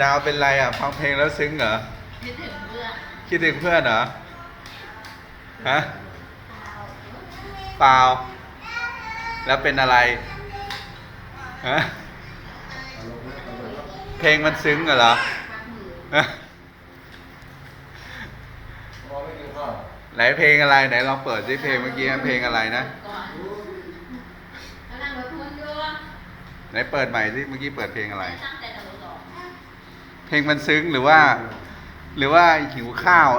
ดาวเป็นไรอะ ฟังเพลงแล้วซึ้งเหรอ คิดถึงเพื่อนคิดถึงเพื่อนเหรอ ฮะ เปล่า แล้วเป็นอะไร ฮะ เพลงมันซึ้งเหรอพักมือฮะไหนเพลงอะไรไหนลองเปิดสิเพลงเมื่อกี้เพลงอะไรนะ ก่อนกำลังรถทุนอยู่ไหนเปิดใหม่สิเมื่อกี้เปิดเพลงอะไร ตั้งใจจะรู้ต่อเพ ลงมันซึ้งหรือว่า หรือว่าหิวข้าว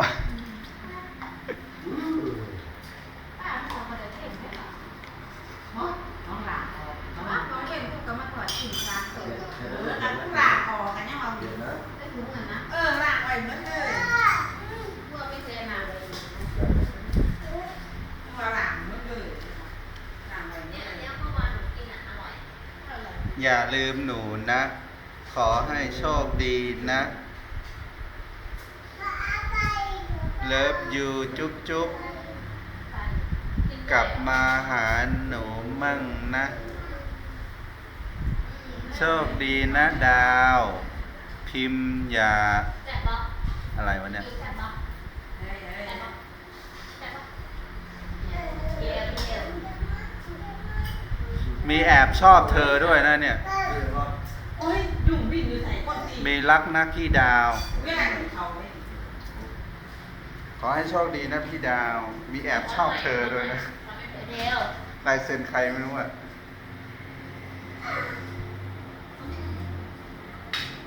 อย่าลืมหนูนะ ขอให้โชคดีนะ เลิฟยูจุ๊บจุ๊บกลับมาหาหนูมั่งนะ โชคดีนะดาว พิมพ์ยา อะไรวะเนี่ยมีแอบชอบเธอด้วยนะเนี่ย โอ้ยยุ่งบินอยู่ใส่ก้นตี มี รักนะพี่ดาวเวลาเขาเลยขอให้โชคดีนะพี่ดาว มีแอบชอบเธอด้วยนะทำให้เผยเดียวลายเซ็นใครไม่รู้อะเ